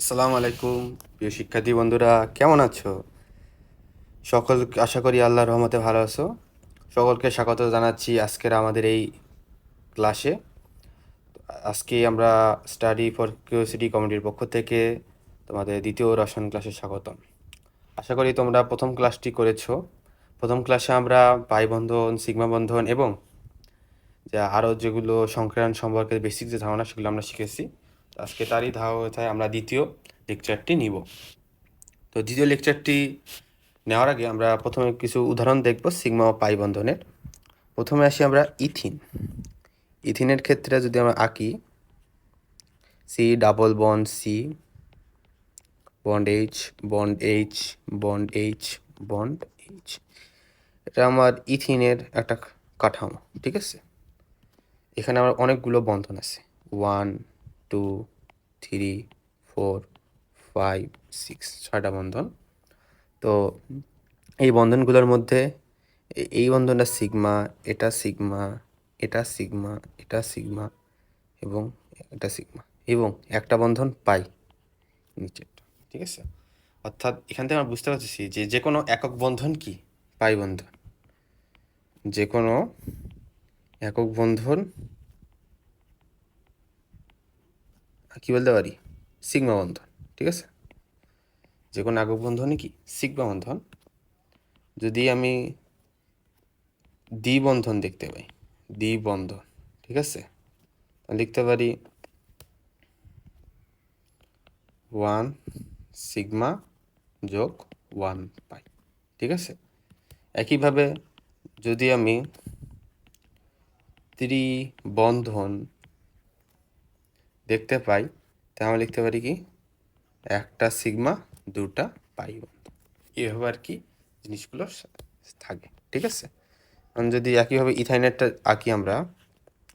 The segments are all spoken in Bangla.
আসসালামু আলাইকুম, প্রিয় শিক্ষার্থী বন্ধুরা, কেমন আছো? সকল, আশা করি আল্লাহ রহমতে ভালো আছো। সকলকে স্বাগত জানাচ্ছি আজকের আমাদের এই ক্লাসে আজকে আমরা স্টাডি ফর কিউরিওসিটি কমিটির পক্ষ থেকে তোমাদের দ্বিতীয় রসায়ন ক্লাসে স্বাগতম। আশা করি তোমরা প্রথম ক্লাসটি করেছ। প্রথম ক্লাসে আমরা বন্ধন, সিগমা বন্ধন এবং যা আরও যেগুলো সংক্রায়ণ সম্পর্কে বেসিক যে ধারণা, সেগুলো আমরা শিখেছি। আজকে তারই ধারাবাহিকতায় আমরা দ্বিতীয় লেকচারটি নিব। তো দ্বিতীয় লেকচারটি নেওয়ার আগে আমরা প্রথমে কিছু উদাহরণ দেখব সিগমা ও পাই বন্ধনের। প্রথমে আসি আমরা ইথিন। ইথিনের ক্ষেত্রে যদি আমরা আঁকি C double bond C bond H bond H bond H bond H এটা আমার ইথিনের একটা কাঠামো, ঠিক আছে? এখানে আমার অনেকগুলো বন্ধন আছে। One two three, four, five, six, ছয়টা বন্ধন। তো এই বন্ধনগুলোর মধ্যে এই বন্ধনটা সিগমা, এটা সিগমা এটা সিগমা এটা সিগমা এবং এটা সিগমা এবং একটা বন্ধন পাই নিচেরটা ঠিক আছে? অর্থাৎ এখান থেকে আমরা বুঝতে পারছি যে যে কোনো একক বন্ধন কি? পাই বন্ধন। যে কোনো একক বন্ধন কি বলতে পারি? সিগমা বন্ধন, ঠিক আছে? যে কোনো একক বন্ধনই কি? সিগমা বন্ধন। যদি আমি দ্বি বন্ধন দেখতে পাই, দ্বি বন্ধন, ঠিক আছে? লিখতে পারি ওয়ান সিগমা যোগ ওয়ান পাই, ঠিক আছে? একইভাবে যদি আমি ত্রিবন্ধন দেখতে পাই, তাহলে লিখতে পারি কি? একটা সিগমা, দুটা পাই এভাবে আর কি জিনিসগুলো থাকে, ঠিক আছে? এখন যদি একইভাবে ইথাইনেটটা আঁকি আমরা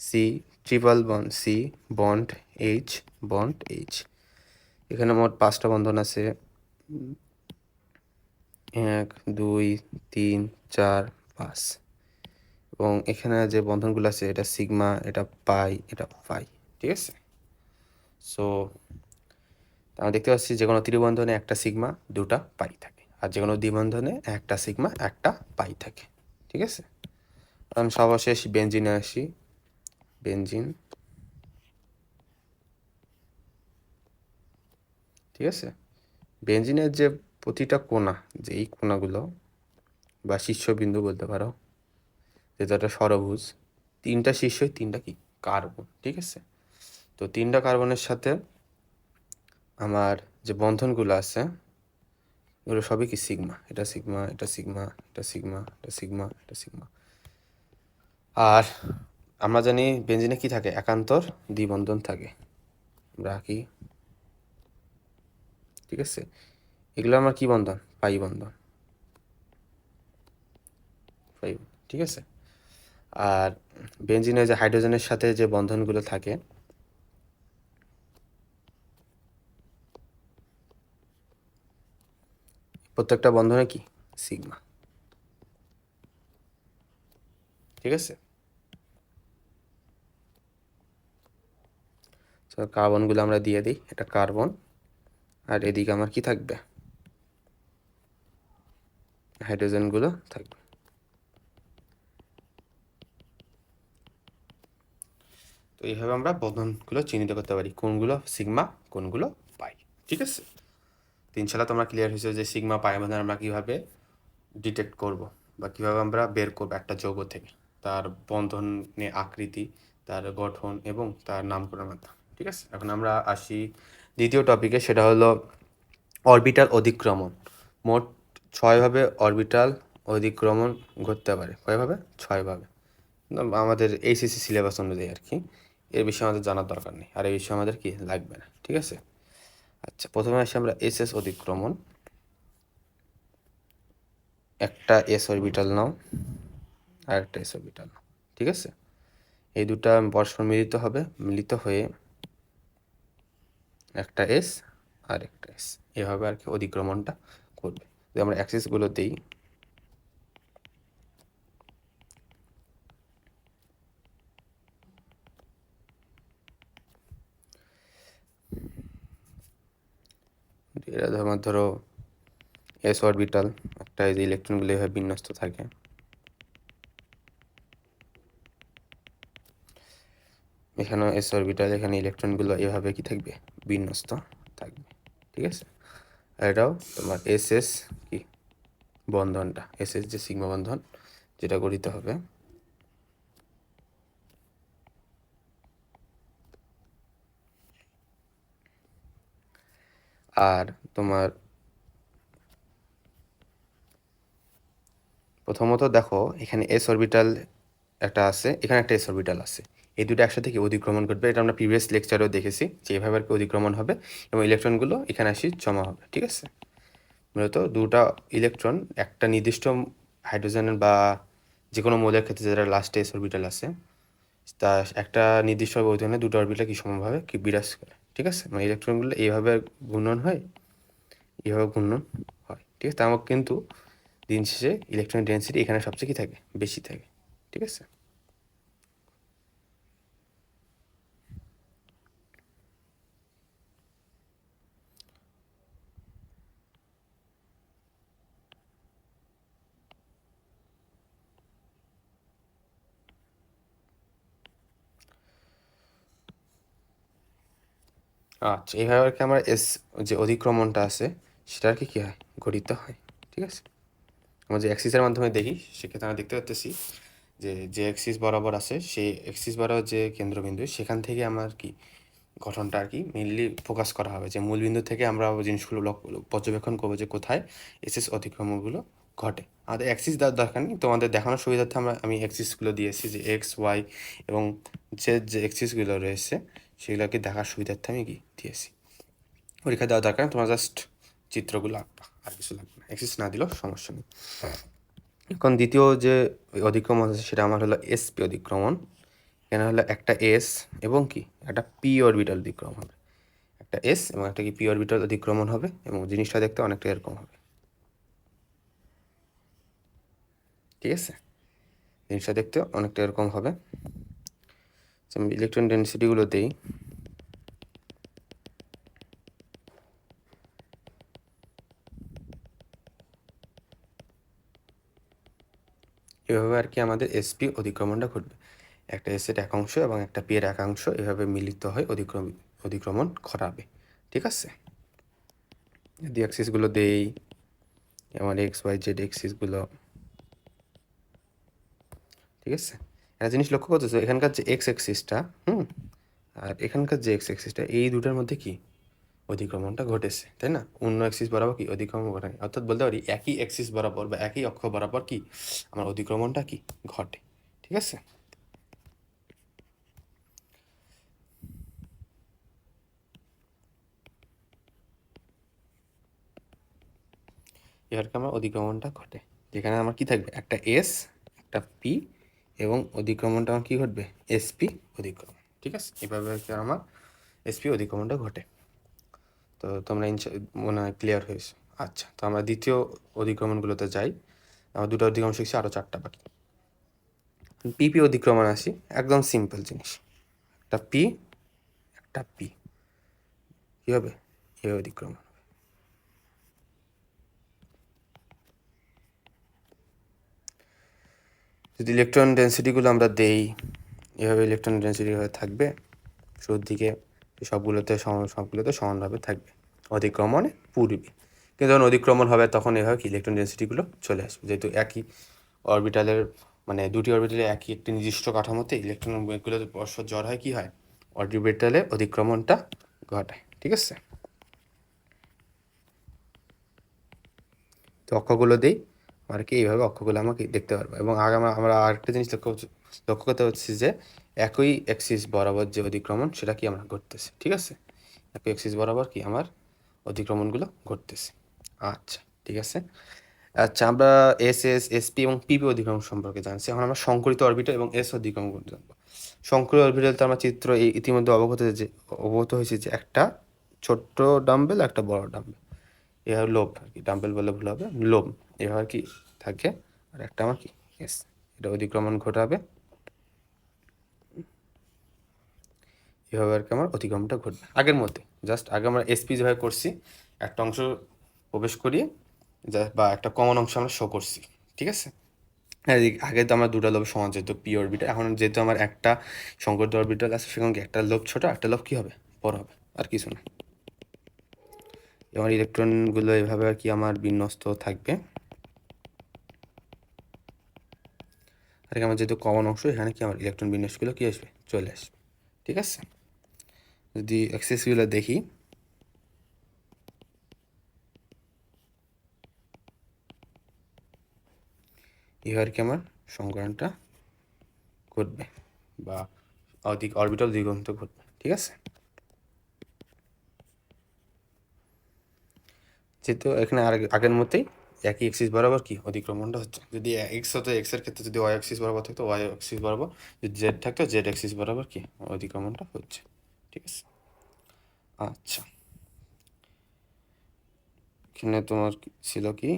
C triple bond C bond H bond H এখানে মোট পাঁচটা বন্ধন আছে। এক, দুই, তিন, চার, পাঁচ। এবং এখানে যে বন্ধনগুলো আছে, এটা সিগমা, এটা পাই এটা পাই ঠিক আছে? সো আমরা দেখতে পাচ্ছি যে কোনো ত্রিবন্ধনে একটা সিগমা দুটা পাই থাকে। আর যে কোনো দ্বিবন্ধনে একটা সিগমা একটা পাই থাকে। ঠিক আছে? কারণ সর্বশেষ বেঞ্জিনে আসি। বেঞ্জিন ঠিক আছে? বেঞ্জিনের যে প্রতিটা কোণা, যে এই কোণাগুলো, বা শীর্ষবিন্দু বলতে পারো যেটা একটা সরভুজ তিনটা শীর্ষই তিনটা কি? কার্বন ঠিক আছে? তো তিনটা কার্বনের সাথে আমার যে বন্ধনগুলো আছে, এগুলো সবই কি সিগমা এটা সিগমা এটা সিগমা এটা সিগমা এটা সিগমা এটা সিগমা আর আমরা জানি বেঞ্জিনে কি থাকে? একান্তর দ্বিবন্ধন থাকে। আমরা আঁকি ঠিক আছে? এগুলো আমার কি বন্ধন? পাই বন্ধন। পাই। ঠিক আছে? আর বেঞ্জিনে যে হাইড্রোজেনের সাথে যে বন্ধনগুলো থাকে প্রত্যেকটা বন্ধনে কি? সিগমা। ঠিক আছে? তো কার্বনগুলো আমরা দিয়ে দিই, এটা কার্বন। আর এদিকে আমার কি থাকবে? হাইড্রোজেনগুলো থাকবে। তো এইভাবে আমরা বন্ধনগুলো চিহ্নিত করতে পারি, কোনগুলো সিগমা, কোনগুলো পাই। ঠিক আছে? তিন সালে তোমরা ক্লিয়ার হয়েছে যে সিগমা পাই বন্ধন আমরা কীভাবে ডিটেক্ট করব বা কীভাবে আমরা বের করব একটা যৌগ থেকে। তার বন্ধনের আকৃতি, তার গঠন এবং তার নামকরণ ঠিক আছে? এখন আমরা আসি দ্বিতীয় টপিকে সেটা হলো অরবিটাল অধিক্রমণ। মোট ছয়ভাবে অরবিটাল অধিক্রমণ ঘটতে পারে। কয়ভাবে? ছয়ভাবে। আমাদের এইসিসি সিলেবাস অনুযায়ী আর কি। এর বিষয়ে আমাদের জানার দরকার নেই। আর এই বিষয়ে আমাদের কি? লাগবে না, ঠিক আছে? আচ্ছা প্রথমে আসি আমরা এস এস অধিক্রমণ। একটা এস অরবিটাল নাও আর একটা এস অরবিটাল নাও, ঠিক আছে? এই দুটা পরস্পর মিলিত হবে, মিলিত হয়ে একটা এস আর একটা এস এভাবে আর কি অধিক্রমণটা করবে। যদি আমরা অ্যাক্সেসগুলো দিই এটা তোমার ধরো এস অরবিটাল একটা এই যে ইলেকট্রনগুলো এভাবে বিন্যস্ত থাকে। এখানেও এস অরবিটাল এখানে ইলেকট্রনগুলো এভাবে কি থাকবে? বিন্যস্ত থাকবে, ঠিক আছে? আর এটাও তোমার এস এস কি? বন্ধনটা এস এস যে সিগমা বন্ধন, যেটা গঠিত হবে। আর তোমার প্রথমত দেখো, এখানে এস অরবিটাল একটা আছে, এখানে একটা এস অরবিটাল আছে। এই দুটো একসাথে কি অধিক্রমণ করবে এটা আমরা প্রিভিয়াস লেকচারেও দেখেছি যে এভাবে আর কি অধিক্রমণ হবে এবং ইলেকট্রনগুলো এখানে আসি জমা হবে, ঠিক আছে? মূলত দুটা ইলেকট্রন, একটা নির্দিষ্ট হাইড্রোজেনের বা যে কোনো মৌলের ক্ষেত্রে যারা লাস্টে এস অরবিটাল আছে, তা একটা নির্দিষ্ট অবস্থানে দুটো অরবিটাল কি সমভাবে কি বিরাজ করে। ঠিক আছে? মানে ইলেকট্রনগুলো এইভাবে ঘূর্ণন হয়, এইভাবে ঘূর্ণন হয়, ঠিক আছে? তা আমার কিন্তু দিন শেষে ইলেকট্রন ডেন্সিটি এখানে সবচেয়ে কী থাকে? বেশি থাকে, ঠিক আছে? আচ্ছা এইভাবে আর কি আমার এস, যে অধিক্রমণটা আছে সেটা আর কি কী হয়? গঠিত হয়, ঠিক আছে? আমরা যে অ্যাক্সিসের মাধ্যমে দেখি, সেক্ষেত্রে আমরা দেখতে পাচ্ছি যে যে অ্যাক্সিস বরাবর আছে, সেই অ্যাক্সিস বরাবর যে কেন্দ্রবিন্দু, সেখান থেকে আমার কি গঠনটা আর কি মেনলি ফোকাস করা হবে। যে মূলবিন্দু থেকে আমরা জিনিসগুলো পর্যবেক্ষণ করব যে কোথায় এসএস অতিক্রমণগুলো ঘটে। আমাদের অ্যাক্সিস দেওয়ার দরকার নেই, তোমাদের দেখানোর সুবিধার্থে আমরা, আমি অ্যাক্সিসগুলো দিয়েছি, যে এক্স ওয়াই এবং যে যে অ্যাক্সিসগুলো রয়েছে সেগুলোকে দেখার সুবিধার্থে আমি কি দিয়েছি। পরীক্ষা দেওয়ার দরকার তোমরা জাস্ট চিত্রগুলো আঁকবা আর কিছু লাগবে না। অ্যাক্সিস না দিলেও সমস্যা নেই। এখন দ্বিতীয় যে অধিক্রমণ আছে সেটা আমার হলো এসপি অধিক্রমণ। এখানে হলো একটা এস এবং কি? একটা পি অরবিটাল অধিক্রমণ হবে। একটা এস এবং একটা কি পি অরবিটাল অধিক্রমণ হবে এবং জিনিসটা দেখতে অনেকটা এরকম হবে। ঠিক আছে? জিনিসটা দেখতে অনেকটা এরকম হবে। আমি ইলেকট্রন ডেন্সিটিগুলো দিই। এভাবে আর কি আমাদের এসপি অধিক্রমণটা ঘটবে। একটা এসের একাংশ এবং একটা পি এর একাংশ এভাবে মিলিত হয়ে অধিক্রম, অধিক্রমণ ঘটাবে। ঠিক আছে? যদি অ্যাক্সিসগুলো দেই, আমার এক্স ওয়াই জেড এক্সিসগুলো ঠিক আছে? একটা জিনিস লক্ষ্য করতেছো, এখানকার যে এক্স এক্সিসটা হুম? আর এখানকার যে এক্স এক্সিসটা এই দুটার মধ্যে কি? অধিক্রমণটা ঘটেছে, তাই না? অন্য অ্যাক্সিস বরাবর কি? অধিক্রমণ ঘটে অর্থাৎ বলতে পারি, একই অ্যাক্সিস বরাবর বা একই অক্ষ বরাবর কি? আমার অধিক্রমণটা কি? ঘটে, ঠিক আছে? এবার আমার অধিক্রমণটা ঘটে? যেখানে আমার কি থাকবে? একটা এস একটা পি এবং অধিক্রমণটা আমার কী ঘটবে? এসপি অধিক্রমণ। ঠিক আছে? এভাবে আমার এসপি অধিক্রমণটা ঘটে। তো তোমরা মনে হয় ক্লিয়ার হয়েছে। আচ্ছা তো আমরা দ্বিতীয় অধিক্রমণগুলোতে যাই। আমার দুটো অধিক্রমণ শিখছি আরও চারটা বাকি। পিপি অধিক্রমণ আসি, একদম সিম্পল জিনিস। একটা পি একটা পি কী হবে? এ অধিক্রমণ। যদি ইলেকট্রন ডেন্সিটিগুলো আমরা দেই, এভাবে ইলেকট্রন ডেন্সিটি হয়ে থাকবে, শুরুর দিকে সবগুলোতে সবগুলোতে সমানভাবে থাকবে, অধিক্রমণে পূর্বে। কিন্তু যখন অধিক্রমণ হবে তখন এভাবে কি ইলেকট্রন ডেন্সিটিগুলো চলে আসবে। যেহেতু একই অরবিটালের মানে দুটি অরবিটালে একই একটি নির্দিষ্ট কাঠামোতে ইলেকট্রনগুলো পরস্পর জ্বর হয়, কী হয়? অরবিটালে অধিক্রমণটা ঘটায়, ঠিক আছে? তো অক্ষগুলো দিই। আর কি এইভাবে অক্ষগুলো আমাকে দেখতে পারব। এবং আগে আমরা আরেকটা জিনিস লক্ষ্য লক্ষ্য করতে হচ্ছে যে একই অ্যাক্সিস বরাবর যে অধিক্রমণ সেটা কি আমরা ঘটতেছে, ঠিক আছে? একই অ্যাক্সিস বরাবর কি আমার অধিক্রমণগুলো ঘটতেছে। আচ্ছা ঠিক আছে? আচ্ছা আমরা এস এস এসপি এবং পিপি অধিক্রমণ সম্পর্কে জানছি। এখন আমরা সংকরিত অরবিটাল এবং এস অধিক্রমণ জানব। সংকরিত অরবিটাল তো আমার চিত্র এই ইতিমধ্যে অবগত যে, অবগত হয়েছে যে একটা ছোট্ট ডাম্বেল একটা বড় ডাম্বেল এ লোভ আর কি ডাম্বেল বলে ভুল হবে। লোভ এভাবে কি থাকে? আর একটা আমার কি? এস এটা অতিক্রমণ ঘটাবে। এভাবে আর কি আমার অতিক্রমণটা ঘটবে। আগের মধ্যে জাস্ট আগে আমরা এসপি যেভাবে করছি, একটা অংশ প্রবেশ করিয়ে বা একটা কমন অংশ আমরা শো করছি, ঠিক আছে? আগে তো আমার দুটো লোভ সমান যেত পি অরবিটাল এখন যেহেতু আমার একটা সংকট অরবিটাল আছে, সেখানে একটা লোভ ছোট, একটা লোভ কী হবে? বড় হবে, আর কিছু না। আমার ইলেকট্রনগুলো এভাবে আর কি আমার বিন্যস্ত থাকবে। আর কি আমার যেহেতু কমন অংশ, এখানে কি আমার ইলেকট্রন বিন্যাসগুলো কি আসবে? চলে আসবে। ঠিক আছে? যদি অ্যাক্সেসগুলো দেখি। আর কি আমার সংকরণটা ঘটবে বা অধিক অরবিটাল দিগন্ত ঘটবে। ঠিক আছে? যেহেতু এখানে আগের মতোই একই এক্সিস বরাবর কি? অতিক্রমণটা হচ্ছে যদি এক্স হতো এক্সের ক্ষেত্রে যদি ওয়াই এক্সিস বরাবর থাকতো ওয়াই এক্সিস বরাবর, যদি জেড থাকতো জেড এক্সিস বরাবর কি? অতিক্রমণটা হচ্ছে। ঠিক আছে? আচ্ছা। এখানে তোমার ছিল কি?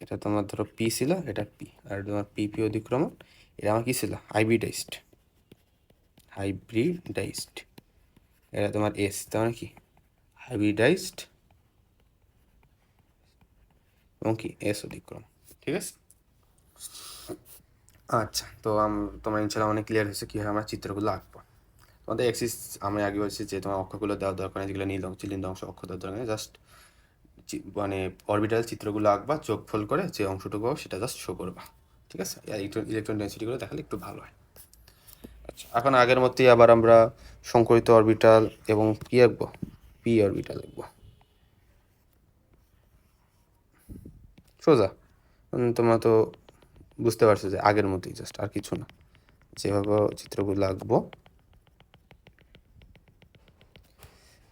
এটা তোমার ধরো পি ছিল, এটা পি আর তোমার পি পি অতিক্রমণ এটা আমার কি ছিল? হাইব্রিডাইজড হাইব্রিডাইজড এটা তোমার এস তোমার কি? হাইব্রিডাইজড এবং কি, এস অতিক্রম ঠিক আছে? আচ্ছা তো তোমার ইনশাল্লাহ অনেক ক্লিয়ার হয়েছে কীভাবে আমরা চিত্রগুলো আঁকবো। তোমাদের এক্সিস আমি আগে বলছি যে তোমার অক্ষগুলো দেওয়ার দরকার নেই, যেগুলো নীল অংশ চিলিন্দ অংশ অক্ষ দেওয়ার দরকার নেই। জাস্ট মানে অরবিটাল চিত্রগুলো আঁকবা যোগফল করে যে অংশটুকু সেটা জাস্ট শো করবা। ঠিক আছে? ইলেকট্রন ইলেকট্রন ডেন্সিটিগুলো দেখালে একটু ভালো হয়। আচ্ছা এখন আগের মতোই আবার আমরা সংকরিত অরবিটাল এবং কি আঁকবো? পি অরবিটাল আঁকবো। সোজা। তোমরা তো বুঝতে পারছ যে আগের মতোই জাস্ট আর কিছু না। যেভাবে চিত্রগুলো আঁকবো।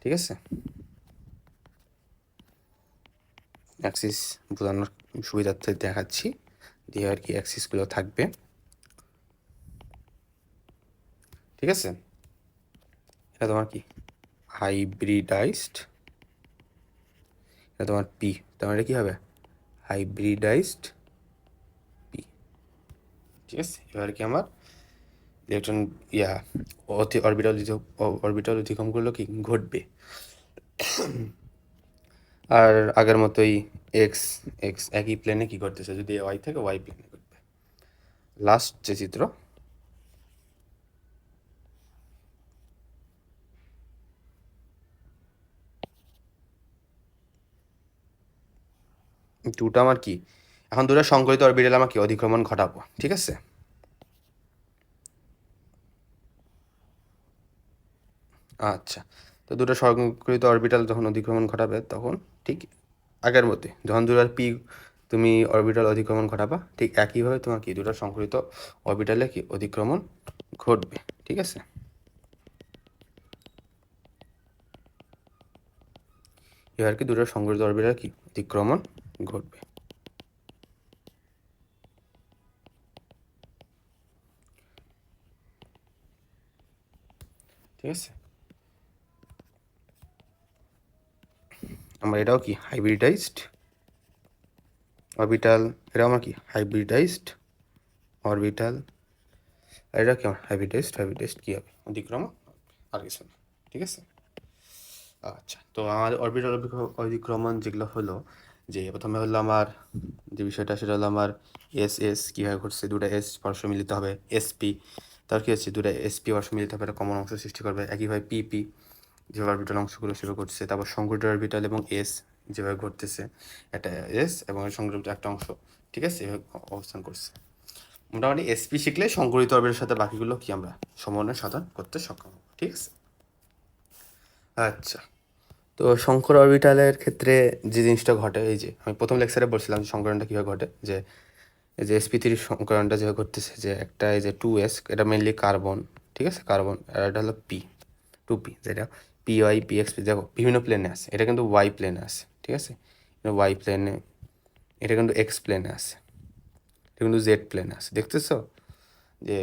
ঠিক আছে? অ্যাক্সিস বোঝানোর সুবিধার্থে দেখাচ্ছি। দিয়ে আর কি অ্যাক্সিসগুলো থাকবে। ঠিক আছে? এটা তোমার কি? হাইব্রিডাইজড এটা তোমার পি তোমার এটা কী হবে? হাইব্রিডাইজড পি ঠিক আছে এবার কি আমার ইলেকট্রন ইয়া অতি অরবিটাল অরবিটাল অতিক্রমগুলো কি ঘটবে? আর আগের মতোই এক্স এক্স একই প্লেনে কি করতেছে যদি ওয়াই থেকে ওয়াই প্লেনে ঘটবে। লাস্ট যে চিত্র দুটো আমার কি? এখন দুটো সংকলিত অরবিটাল আমার কি? অধিক্রমণ ঘটাবো, ঠিক আছে? আচ্ছা তো দুটো সংকলিত অরবিটাল যখন অধিক্রমণ ঘটাবে, তখন ঠিক আগের মতে, যখন দুটার পি তুমি অরবিটাল অধিক্রমণ ঘটাবা, ঠিক একইভাবে তোমার কি? দুটো সংকলিত অরবিটালে কি? অধিক্রমণ ঘটবে, ঠিক আছে? এবার কি দুটো সংকলিত অরবিটাল কি? অতিক্রমণ ঘটবে। ঠিক আছে? আমার এটাও কি? হাইব্রিডাইজড অরবিটাল এটাও আমার কি? হাইব্রিডাইজড অরবিটাল আর এটা কি আমার? হাইব্রিডাইজড হাইব্রিডাইজড কী হবে? অতিক্রমণ আর কিছু না ঠিক আছে? আচ্ছা তো আমাদের অরবিটাল অধিক্রমণ যেগুলো হলো যে প্রথমে হলো আমার যে বিষয়টা, সেটা হলো আমার এস এস, কীভাবে ঘটছে দুটো এস পরস্পর মিলিত হবে এসপি তার কী হচ্ছে দুটা এসপি পরস্পর মিলিত হবে, একটা কমন অংশ সৃষ্টি করবে। একইভাবে পিপি যেভাবে অরবিটাল অংশগুলো সেভাবে ঘটছে। তারপর সংকরিত অরবিটাল এবং এস যেভাবে ঘটতেছে, একটা এস এবং সংকরিত একটা অংশ, ঠিক আছে? এভাবে অবস্থান করছে। মোটামুটি এসপি শিখলে সংকরিত অরবিটালের সাথে বাকিগুলো কি আমরা সমন্বয় সাধন করতে সক্ষম ঠিক আছে? আচ্ছা। তো শঙ্কর অরবিটালের ক্ষেত্রে যে জিনিসটা ঘটে, এই যে আমি প্রথম লেকচারে বলছিলাম যে সংকরণটা কীভাবে ঘটে, যে, এই যে এসপি থ্রির সংকরণটা যেভাবে ঘটতেছে, যে একটা এই যে টু এস এটা মেনলি কার্বন ঠিক আছে? কার্বন আর এটা হলো পি টু পি যেটা p y p x p দেখো, বিভিন্ন প্লেনে আছে। এটা কিন্তু ওয়াই প্লেনে আছে, ঠিক আছে? ওয়াই প্লেনে এটা কিন্তু এক্স প্লেনে আছে। এটা কিন্তু জেড প্লেনে আছে। দেখতেছো? যে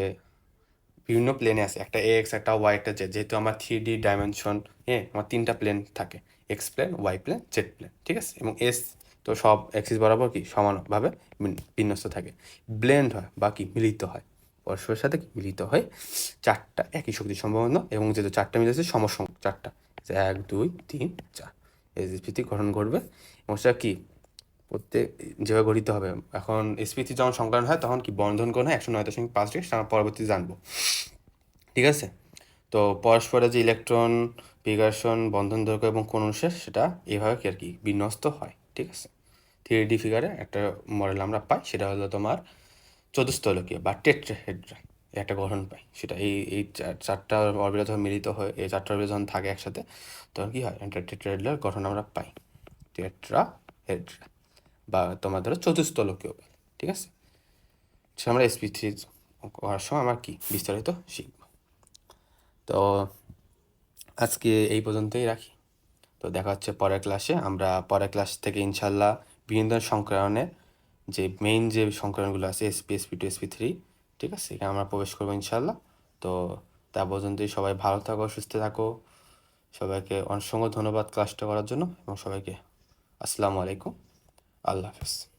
বিভিন্ন প্লেনে আছে। একটা এক্স একটা ওয়াই একটা জেড যেহেতু আমার থ্রি ডি ডাইমেনশন হ্যাঁ আমার তিনটা প্লেন থাকে। X plane y plane z plane ঠিক আছে? এবং এস তো সব অ্যাক্সিস বরাবর কি? সমানভাবে বিন্যস্ত থাকে। ব্লেন্ড হয় বা কি? মিলিত হয়। পরস্পরের সাথে কি? মিলিত হয়। চারটা একই শক্তি সম্ভাবনা এবং যেহেতু চারটা মিলেছে সমসং চারটা। এক, দুই, তিন, চার। এসপিসি গঠন করবে। এবং সেটা কী? প্রত্যেক যেভাবে গঠিত হবে। এখন এসপিসি যখন সংকলন হয়, তখন কি বন্ধন কোণ হয়? একশো নয় দশমিক পাঁচ ডিগ্রি, সেটা আমরা পরবর্তীতে জানব। ঠিক আছে? তো পরস্পরের যে ইলেকট্রন বিকাশন বন্ধন দৈর্ঘ্য এবং কোন অনুসার সেটা এভাবে কি আর কি বিন্যস্ত হয়। ঠিক আছে? থ্রি ডি ফিগারে একটা মডেল আমরা পাই, সেটা হলো তোমার চতুস্থলকীয় বা টেট্রাহেড্রা একটা গঠন পাই। সেটা এই এই চার- চারটা অরবিটাল যখন মিলিত হয়ে, এই চারটা অরবিটাল যখন থাকে একসাথে, তখন কি হয়? একটা টেট্রাহেড্রার গঠন আমরা পাই। টেট্রাহেড্রা। বা তোমার ধরো চতুস্থলকীয় বল, ঠিক আছে? সে আমরা এসপি থ্রি করার সময় আমরা কি বিস্তারিত শিখব। তো আজকে এই পর্যন্তই রাখি। তো দেখা হচ্ছে পরের ক্লাসে আমরা পরের ক্লাস থেকে ইনশাল্লাহ বিভিন্ন ধরনের সংক্রমণে যে মেইন যে সংক্রমণগুলো আছে sp sp two sp three ঠিক আছে? এখানে আমরা প্রবেশ করব ইনশাল্লাহ তো তা পর্যন্তই সবাই ভালো থাকো সুস্থ থাকো। সবাইকে অসংখ্য ধন্যবাদ ক্লাসটা করার জন্য এবং সবাইকে আসসালামু আলাইকুম। আল্লাহ হাফেজ।